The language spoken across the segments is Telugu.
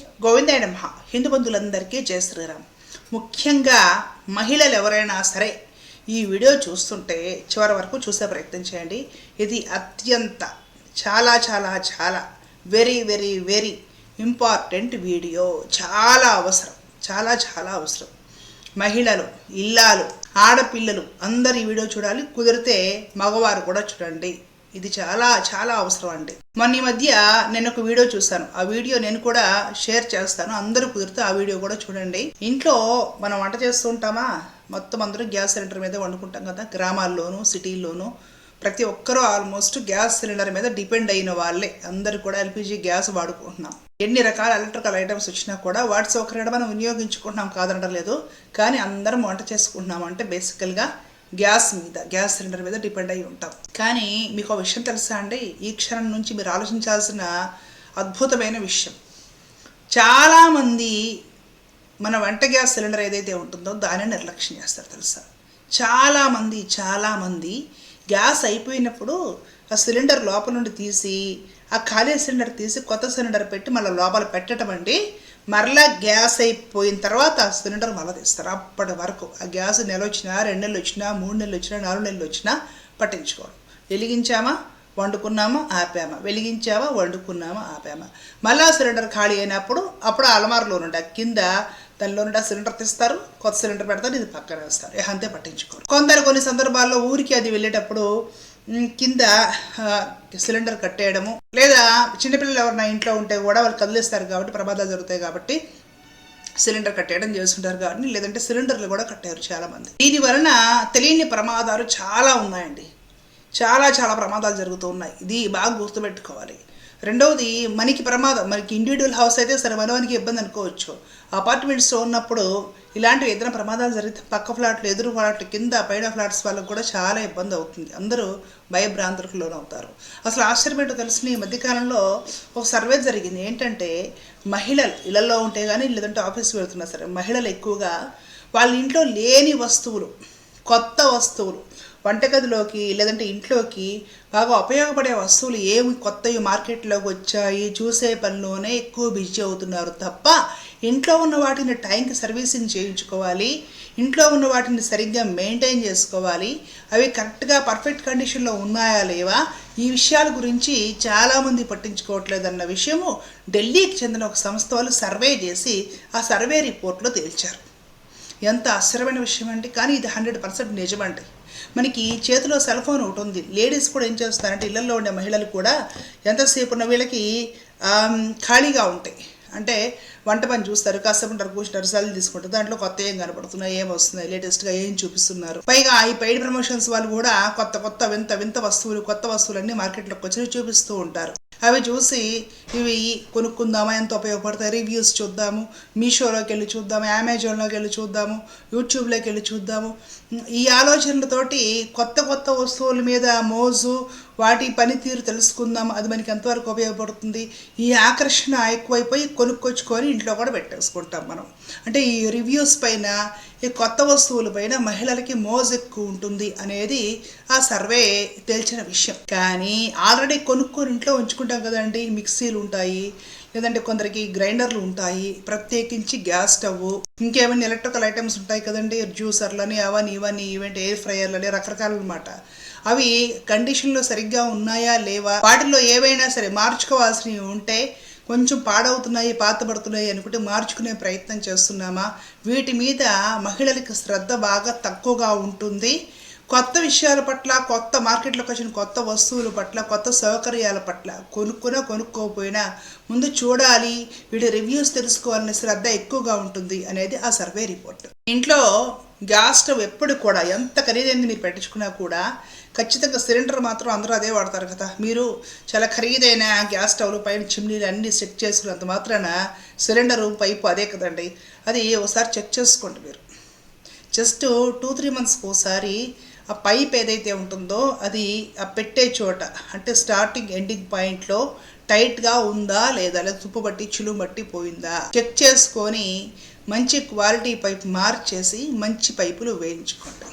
గోవిందాయ నమ. హిందూ బంధువులందరికీ జయ శ్రీరామ్. ముఖ్యంగా మహిళలు ఎవరైనా సరే ఈ వీడియో చూస్తుంటే చివరి వరకు చూసే ప్రయత్నం చేయండి. ఇది అత్యంత చాలా చాలా చాలా very very very important video. చాలా అవసరం చాలా చాలా అవసరం. మహిళలు ఇల్లాలు ఆడపిల్లలు అందరు ఈ వీడియో చూడాలి. కుదిరితే మగవారు కూడా చూడండి. ఇది చాలా చాలా అవసరం అండి. మొన్న ఈ మధ్య నేను ఒక వీడియో చూస్తాను ఆ వీడియో నేను కూడా షేర్ చేస్తాను. అందరూ కుదిరితే ఆ వీడియో కూడా చూడండి. ఇంట్లో మనం వంట చేస్తుంటామా మొత్తం అందరూ గ్యాస్ సిలిండర్ మీద వండుకుంటాం కదా. గ్రామాల్లోనూ సిటీల్లోనూ ప్రతి ఒక్కరూ ఆల్మోస్ట్ గ్యాస్ సిలిండర్ మీద డిపెండ్ అయిన వాళ్ళే. అందరూ కూడా ఎల్పిజి గ్యాస్ వాడుకుంటున్నాం. ఎన్ని రకాల ఎలక్ట్రికల్ ఐటమ్స్ వచ్చినా కూడా వాటి సౌకర్యాన్ని మనం వినియోగించుకుంటున్నాం కాదనడం లేదు. కానీ అందరం వంట చేసుకుంటున్నాం అంటే బేసికల్గా గ్యాస్ మీద గ్యాస్ సిలిండర్ మీద డిపెండ్ అయి ఉంటాం. కానీ మీకు ఒక విషయం తెలుసా అండి? ఈ క్షణం నుంచి మీరు ఆలోచించాల్సిన అద్భుతమైన విషయం. చాలామంది మన వంట గ్యాస్ సిలిండర్ ఏదైతే ఉంటుందో దాన్ని నిర్లక్ష్యం చేస్తారు తెలుసా? చాలామంది చాలామంది గ్యాస్ అయిపోయినప్పుడు ఆ సిలిండర్ లోపల నుండి తీసి ఆ ఖాళీ సిలిండర్ తీసి కొత్త సిలిండర్ పెట్టి మళ్ళీ లోపల పెట్టడం అండి మరలా గ్యాస్ అయిపోయిన తర్వాత సిలిండర్ మళ్ళీ తీస్తారు. అప్పటి వరకు ఆ గ్యాస్ నెల వచ్చినా రెండు నెలలు వచ్చినా మూడు నెలలు వచ్చినా నాలుగు నెలలు వచ్చినా పట్టించుకోవడం వెలిగించామా? వండుకున్నామా? ఆపామా? వెలిగించామా వండుకున్నామా? ఆపామా? మళ్ళా సిలిండర్ ఖాళీ అయినప్పుడు అప్పుడు అలమారులో నుండి కింద దానిలో నుండి ఆ సిలిండర్ తీస్తారు. కొత్త సిలిండర్ పెడతారు. ఇది పక్కన వేస్తారు. అంతే పట్టించుకోరు. కొందరు కొన్ని సందర్భాల్లో ఊరికి అది వెళ్ళేటప్పుడు కింద సిలిండర్ కట్టేయడము. లేదా చిన్నపిల్లలు ఎవరైనా ఇంట్లో ఉంటే కూడా వాళ్ళు కదిలిస్తారు కాబట్టి ప్రమాదాలు జరుగుతాయి కాబట్టి సిలిండర్ కట్టేయడం చేస్తుంటారు కాబట్టి లేదంటే సిలిండర్లు కూడా కట్టారు చాలామంది. దీని వలన తెలియని ప్రమాదాలు చాలా ఉన్నాయండి. చాలా చాలా ప్రమాదాలు జరుగుతూ ఉన్నాయి. ఇది బాగా గుర్తుపెట్టుకోవాలి. రెండవది మనకి ప్రమాదం మనకి ఇండివిజువల్ హౌస్ అయితే సరే మనవానికి ఇబ్బంది అనుకోవచ్చు. అపార్ట్మెంట్స్లో ఉన్నప్పుడు ఇలాంటివి ఏదైనా ప్రమాదాలు జరిగితే పక్క ఫ్లాట్లు ఎదురు ఫ్లాట్లు కింద పైన ఫ్లాట్స్ వాళ్ళకు కూడా చాలా ఇబ్బంది అవుతుంది. అందరూ భయభ్రాంతులకు లోనవుతారు అసలు ఆశ్చర్యమేటో తెలిసిన ఈ మధ్యకాలంలో ఒక సర్వే జరిగింది. ఏంటంటే మహిళలు ఇళ్ళలో ఉంటే కానీ లేదంటే ఆఫీస్కి వెళ్తున్నా సరే మహిళలు ఎక్కువగా వాళ్ళ ఇంట్లో లేని వస్తువులు కొత్త వస్తువులు వంటగదిలోకి లేదంటే ఇంట్లోకి బాగా ఉపయోగపడే వస్తువులు ఏమి కొత్తవి మార్కెట్లోకి వచ్చాయి చూసే పనిలోనే ఎక్కువ బిజీ అవుతున్నారు తప్ప ఇంట్లో ఉన్న వాటిని టైంకి సర్వీసింగ్ చేయించుకోవాలి ఇంట్లో ఉన్న వాటిని సరిగ్గా మెయింటైన్ చేసుకోవాలి. అవి కరెక్ట్గా పర్ఫెక్ట్ కండిషన్లో ఉన్నాయా లేవా? ఈ విషయాల గురించి చాలామంది పట్టించుకోవట్లేదన్న విషయము ఢిల్లీకి చెందిన ఒక సంస్థ వాళ్ళు సర్వే చేసి ఆ సర్వే రిపోర్ట్లో తేల్చారు. ఎంత ఆశ్చర్యమైన విషయం అండి. కానీ ఇది హండ్రెడ్ పర్సెంట్ నిజమండి. మనకి చేతిలో సెల్ ఫోన్ ఒకటి ఉంది. లేడీస్ కూడా ఏం చేస్తారంటే ఇళ్ళలో ఉండే మహిళలు కూడా ఎంతసేపు ఉన్న వీళ్ళకి ఖాళీగా ఉంటాయి. అంటే వంట పని చూస్తారు. కాసేపు ఉంటారు కూర్చుంటారు సెల్ తీసుకుంటారు. దాంట్లో కొత్త ఏం కనపడుతున్నాయి ఏం వస్తున్నాయి లేటెస్ట్గా ఏం చూపిస్తున్నారు. పైగా ఈ పెయిడ్ ప్రమోషన్స్ వాళ్ళు కూడా కొత్త కొత్త వింత వింత వస్తువులు కొత్త వస్తువులన్నీ మార్కెట్లోకి వచ్చి చూపిస్తూ ఉంటారు. అవి చూసి ఇవి కొనుక్కుందామా ఎంత ఉపయోగపడతాయి రివ్యూస్ చూద్దాము మీషోలోకి వెళ్ళి చూద్దాము అమెజాన్లోకి వెళ్ళి చూద్దాము యూట్యూబ్లోకి వెళ్ళి చూద్దాము. ఈ ఆలోచనలతోటి కొత్త కొత్త వస్తువుల మీద మోజు వాటి పనితీరు తెలుసుకుందాం. అది మనకి ఎంతవరకు ఉపయోగపడుతుంది? ఈ ఆకర్షణ ఎక్కువైపోయి కొనుక్కొచ్చుకొని ఇంట్లో కూడా పెట్టేసుకుంటాం మనం. అంటే ఈ రివ్యూస్ పైన ఈ కొత్త వస్తువుల పైన మహిళలకి మోజు ఎక్కువ ఉంటుంది అనేది ఆ సర్వే తేల్చిన విషయం. కానీ ఆల్రెడీ కొనుక్కొని ఇంట్లో ఉంచుకుంటాం కదండి. మిక్సీలు ఉంటాయి లేదంటే కొందరికి గ్రైండర్లు ఉంటాయి ప్రత్యేకించి గ్యాస్ స్టవ్ ఇంకేమైనా ఎలక్ట్రికల్ ఐటమ్స్ ఉంటాయి కదండి. జ్యూసర్లని అవని ఇవని ఈవెంట్ ఎయిర్ ఫ్రైయర్లని రకరకాలు అనమాట అవి కండిషన్లో సరిగ్గా ఉన్నాయా లేవా? వాటిలో ఏవైనా సరే మార్చుకోవాల్సినవి ఉంటే కొంచెం పాడవుతున్నాయి పాతపడుతున్నాయి అనుకుంటే మార్చుకునే ప్రయత్నం చేస్తున్నామా? వీటి మీద మహిళలకు శ్రద్ధ బాగా తక్కువగా ఉంటుంది. కొత్త విషయాల పట్ల కొత్త మార్కెట్లోకి వచ్చిన కొత్త వస్తువుల పట్ల కొత్త సౌకర్యాల పట్ల కొనుక్కున్నా కొనుక్కోకపోయినా ముందు చూడాలి వీడి రివ్యూస్ తెలుసుకోవాలనే శ్రద్ధ ఎక్కువగా ఉంటుంది అనేది ఆ సర్వే రిపోర్ట్ ఇంట్లో గ్యాస్ స్టవ్ ఎప్పుడు కూడా ఎంత ఖరీదైంది మీరు పెట్టించుకున్నా కూడా ఖచ్చితంగా సిలిండర్ మాత్రం అందరూ అదే వాడతారు కదా. మీరు చాలా ఖరీదైన గ్యాస్ స్టవ్లు పైన చిమ్నీలు అన్నీ సెట్ చేసుకున్నంత మాత్రాన సిలిండరు పైపు అదే కదండి. అది ఒకసారి చెక్ చేసుకోండి మీరు. జస్ట్ టూ త్రీ మంత్స్కి ఒకసారి ఆ పైప్ ఏదైతే ఉంటుందో అది ఆ పెట్టే చోట అంటే స్టార్టింగ్ ఎండింగ్ పాయింట్లో టైట్గా ఉందా లేదా? లేదా తుప్పు బట్టి చిలుము బట్టి పోయిందా? చెక్ చేసుకొని మంచి క్వాలిటీ పైప్ మార్చేసి మంచి పైపులు వేయించుకోండి.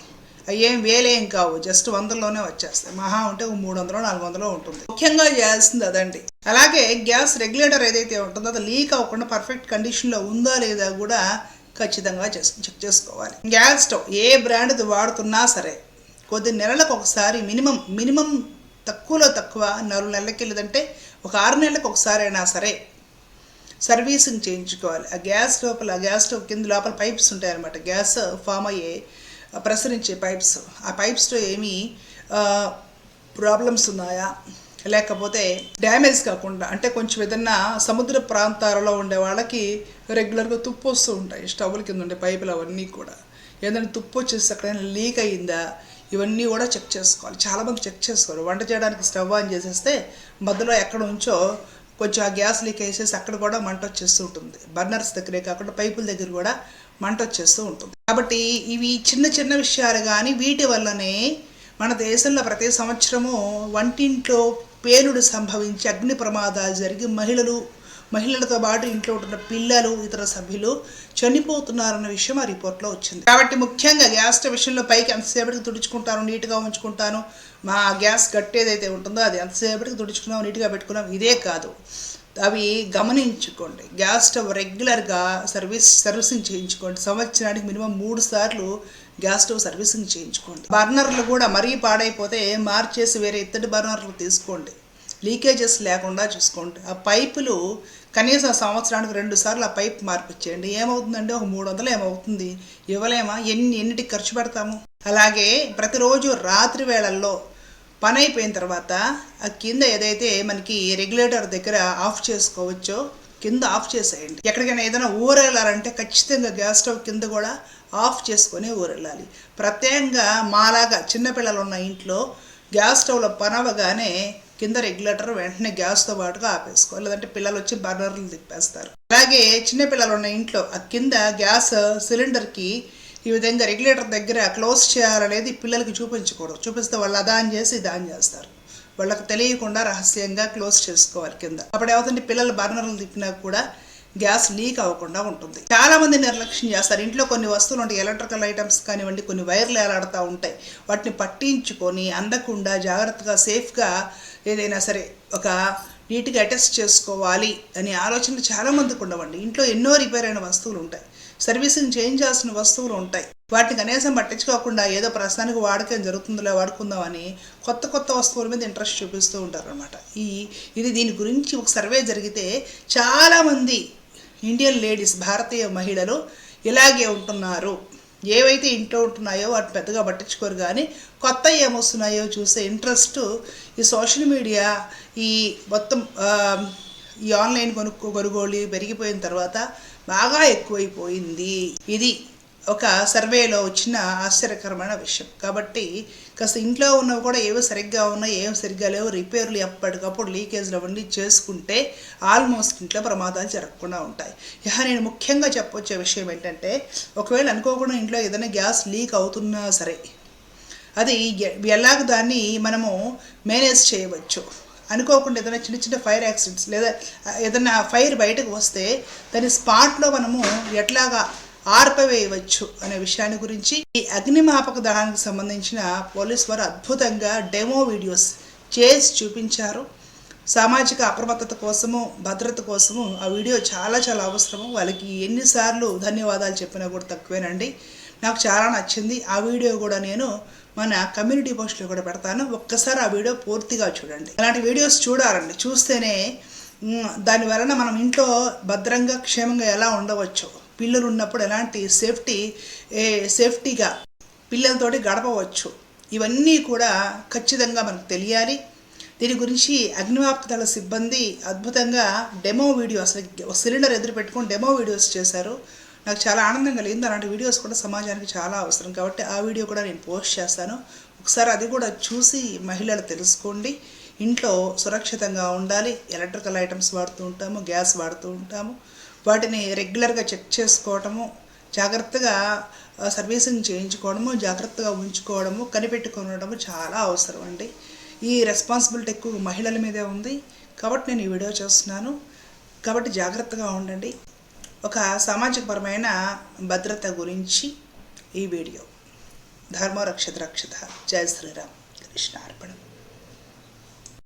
అవి ఏం వేలేం కావు జస్ట్ వందల్లోనే వచ్చేస్తాయి. మహా ఉంటే మూడు వందలు నాలుగు వందలు ఉంటుంది. ముఖ్యంగా చేయాల్సింది అదండి. అలాగే గ్యాస్ రెగ్యులేటర్ ఏదైతే ఉంటుందో అది లీక్ అవ్వకుండా పర్ఫెక్ట్ కండిషన్లో ఉందా లేదా కూడా ఖచ్చితంగా చెక్ చేసుకోవాలి. గ్యాస్ స్టవ్ ఏ బ్రాండ్ది వాడుతున్నా సరే కొద్ది నెలలకు ఒకసారి మినిమం మినిమం తక్కువలో తక్కువ నాలుగు నెలలకి వెళ్ళదంటే ఒక ఆరు నెలలకు ఒకసారి అయినా సరే సర్వీసింగ్ చేయించుకోవాలి. ఆ గ్యాస్ లోపల ఆ గ్యాస్ స్టవ్ కింద లోపల పైప్స్ ఉంటాయి అనమాట గ్యాస్ ఫామ్ అయ్యే ప్రసరించే పైప్స్. ఆ పైప్స్లో ఏమి ప్రాబ్లమ్స్ ఉన్నాయా? లేకపోతే డ్యామేజ్ కాకుండా అంటే కొంచెం ఏదన్నా సముద్ర ప్రాంతాలలో ఉండే వాళ్ళకి రెగ్యులర్గా తుప్పు వస్తూ ఉంటాయి. స్టవ్ల కింద ఉండే పైపులు అవన్నీ కూడా. ఏదైనా తుప్పు వచ్చేసి ఎక్కడైనా లీక్ అయ్యిందా? ఇవన్నీ కూడా చెక్ చేసుకోవాలి. చాలామంది చెక్ చేసుకోవాలి వంట చేయడానికి స్టవ్ ఆన్ చేసేస్తే మధ్యలో ఎక్కడ ఉంచో కొంచెం ఆ గ్యాస్ లీక్ వేసేసి అక్కడ కూడా మంట వచ్చేస్తూ ఉంటుంది. బర్నర్స్ దగ్గరే కాకుండా పైపుల దగ్గర కూడా మంట వచ్చేస్తూ ఉంటుంది. కాబట్టి ఇవి చిన్న చిన్న విషయాలు కానీ వీటి వల్లనే మన దేశంలో ప్రతి సంవత్సరము వంటింట్లో పేలుడు సంభవించి అగ్ని ప్రమాదాలు జరిగి మహిళలు మహిళలతో పాటు ఇంట్లో ఉంటున్న పిల్లలు ఇతర సభ్యులు చనిపోతున్నారన్న విషయం ఆ రిపోర్ట్లో వచ్చింది. కాబట్టి ముఖ్యంగా గ్యాస్ స్టవ్ విషయంలో పైకి ఎంతసేపటికి తుడుచుకుంటాను నీట్గా ఉంచుకుంటాను మా గ్యాస్ గట్టేదైతే ఉంటుందో అది ఎంతసేపటికి తుడుచుకున్నాం నీట్గా పెట్టుకున్నాం ఇదే కాదు. అవి గమనించుకోండి. గ్యాస్ స్టవ్ రెగ్యులర్గా సర్వీస్ సర్వీసింగ్ చేయించుకోండి. సంవత్సరానికి మినిమం మూడు సార్లు గ్యాస్ స్టవ్ సర్వీసింగ్ చేయించుకోండి. బర్నర్లు కూడా మరీ పాడైపోతే మార్చేసి వేరే ఇత్తడి బర్నర్లు తీసుకోండి. లీకేజెస్ లేకుండా చూసుకోండి. ఆ పైపులు కనీసం సంవత్సరానికి రెండు సార్లు ఆ పైప్ మార్పిచ్చేయండి ఏమవుతుందండి? ఒక మూడు వందలు ఏమవుతుంది? ఇవ్వలేమా? ఎన్ని ఎన్నిటికి ఖర్చు పెడతాము? అలాగే ప్రతిరోజు రాత్రి వేళల్లో పని అయిపోయిన తర్వాత ఆ కింద ఏదైతే మనకి రెగ్యులేటర్ దగ్గర ఆఫ్ చేసుకోవచ్చో కింద ఆఫ్ చేసేయండి. ఎక్కడికైనా ఏదైనా ఊరెళ్ళాలంటే ఖచ్చితంగా గ్యాస్ స్టవ్ కింద కూడా ఆఫ్ చేసుకొని ఊరెళ్ళాలి. ప్రత్యేకంగా మాలాగా చిన్నపిల్లలు ఉన్న ఇంట్లో గ్యాస్ స్టవ్లో పనవగానే కింద రెగ్యులేటర్ వెంటనే గ్యాస్తో పాటుగా ఆపేసుకో లేదంటే పిల్లలు వచ్చి బర్నర్లు తిప్పేస్తారు. అలాగే చిన్నపిల్లలు ఉన్న ఇంట్లో ఆ కింద గ్యాస్ సిలిండర్కి ఈ విధంగా రెగ్యులేటర్ దగ్గర క్లోజ్ చేయాలనేది పిల్లలకి చూపించకూడదు. చూపిస్తే వాళ్ళు అదా అని చేసి దాని చేస్తారు. వాళ్ళకి తెలియకుండా రహస్యంగా క్లోజ్ చేసుకోవాలి కింద. అప్పుడు ఏమవుతుంది? పిల్లలు బర్నర్లు తిప్పినా కూడా గ్యాస్ లీక్ అవ్వకుండా ఉంటుంది. చాలా మంది నిర్లక్ష్యం చేస్తారు. ఇంట్లో కొన్ని వస్తువులు ఉంటాయి. ఎలక్ట్రికల్ ఐటమ్స్ కానివ్వండి కొన్ని వైర్లు ఏలాడుతూ ఉంటాయి. వాటిని పట్టించుకొని అందకుండా జాగ్రత్తగా సేఫ్గా ఏదైనా సరే ఒక నీట్గా అటెస్ట్ చేసుకోవాలి అనే ఆలోచనలు చాలా మందికి ఉండవండి. ఇంట్లో ఎన్నో రిపేర్ అయిన వస్తువులు ఉంటాయి. సర్వీసింగ్ చేయించాల్సిన వస్తువులు ఉంటాయి. వాటిని కనీసం పట్టించుకోకుండా ఏదో ప్రస్తుతానికి వాడకం జరుగుతుందిలే వాడుకుందామని కొత్త కొత్త వస్తువుల మీద ఇంట్రెస్ట్ చూపిస్తూ ఉంటారు అనమాట ఈ ఇది దీని గురించి ఒక సర్వే జరిగితే చాలామంది ఇండియన్ లేడీస్ భారతీయ మహిళలు ఇలాగే ఉంటున్నారు. ఏవైతే ఇంట్లో ఉంటున్నాయో వాటిని పెద్దగా పట్టించుకోరు కానీ కొత్త ఏమొస్తున్నాయో చూసే ఇంట్రెస్ట్ ఈ సోషల్ మీడియా ఈ మొత్తం ఈ ఆన్లైన్ కొనుక్కో కొనుగోలు పెరిగిపోయిన తర్వాత బాగా ఎక్కువైపోయింది. ఇది ఒక సర్వేలో వచ్చిన ఆశ్చర్యకరమైన విషయం. కాబట్టి కాస్త ఇంట్లో ఉన్నవి కూడా ఏవో సరిగ్గా ఉన్నాయి ఏం సరిగ్గా లేవు రిపేర్లు ఎప్పటికప్పుడు లీకేజ్లు అవన్నీ చేసుకుంటే ఆల్మోస్ట్ ఇంట్లో ప్రమాదాలు జరగకుండా ఉంటాయి. ఇక నేను ముఖ్యంగా చెప్పొచ్చే విషయం ఏంటంటే ఒకవేళ అనుకోకుండా ఇంట్లో ఏదైనా గ్యాస్ లీక్ అవుతున్నా సరే అది ఎలాగ దాన్ని మనము మేనేజ్ చేయవచ్చు? అనుకోకుండా ఏదైనా చిన్న చిన్న ఫైర్ యాక్సిడెంట్స్ లేదా ఏదైనా ఫైర్ బయటకు వస్తే దాని స్పాట్లో మనము ఎట్లాగా ఆర్పవేయవచ్చు అనే విషయాన్ని గురించి ఈ అగ్నిమాపక దళానికి సంబంధించిన పోలీస్ వారు అద్భుతంగా డెమో వీడియోస్ చేసి చూపించారు. సామాజిక అప్రమత్తత కోసము భద్రత కోసము ఆ వీడియో చాలా చాలా అవసరము. వాళ్ళకి ఎన్నిసార్లు ధన్యవాదాలు చెప్పినా కూడా తక్కువేనండి. నాకు చాలా నచ్చింది. ఆ వీడియో కూడా నేను మన కమ్యూనిటీ పోస్ట్లో కూడా పెడతాను. ఒక్కసారి ఆ వీడియో పూర్తిగా చూడండి. అలాంటి వీడియోస్ చూడాలండి. చూస్తేనే దాని వలన మనం ఇంట్లో భద్రంగా క్షేమంగా ఎలా ఉండవచ్చు పిల్లలు ఉన్నప్పుడు ఎలాంటి సేఫ్టీ సేఫ్టీగా పిల్లలతోటి గడపవచ్చు. ఇవన్నీ కూడా ఖచ్చితంగా మనకు తెలియాలి. దీని గురించి అగ్నిమాపక దళ సిబ్బంది అద్భుతంగా డెమో వీడియో అసలు సిలిండర్ ఎదురు పెట్టుకొని డెమో వీడియోస్ చేశారు. నాకు చాలా ఆనందం కలిగింది. అలాంటి వీడియోస్ కూడా సమాజానికి చాలా అవసరం. కాబట్టి ఆ వీడియో కూడా నేను పోస్ట్ చేస్తాను. ఒకసారి అది కూడా చూసి మహిళలు తెలుసుకోండి. ఇంట్లో సురక్షితంగా ఉండాలి. ఎలక్ట్రికల్ ఐటమ్స్ వాడుతూ ఉంటాము గ్యాస్ వాడుతూ ఉంటాము. వాటిని రెగ్యులర్గా చెక్ చేసుకోవటము జాగ్రత్తగా సర్వీసింగ్ చేయించుకోవడము జాగ్రత్తగా ఉంచుకోవడము కనిపెట్టుకోవడము చాలా అవసరం అండి. ఈ రెస్పాన్సిబిలిటీ ఎక్కువ మహిళల మీదే ఉంది. కాబట్టి నేను ఈ వీడియో చేస్తున్నాను. కాబట్టి జాగ్రత్తగా ఉండండి. ఒక సామాజికపరమైన భద్రత గురించి ఈ వీడియో. ధర్మరక్షత రక్షత జయ శ్రీరామ్. కృష్ణ అర్పణం.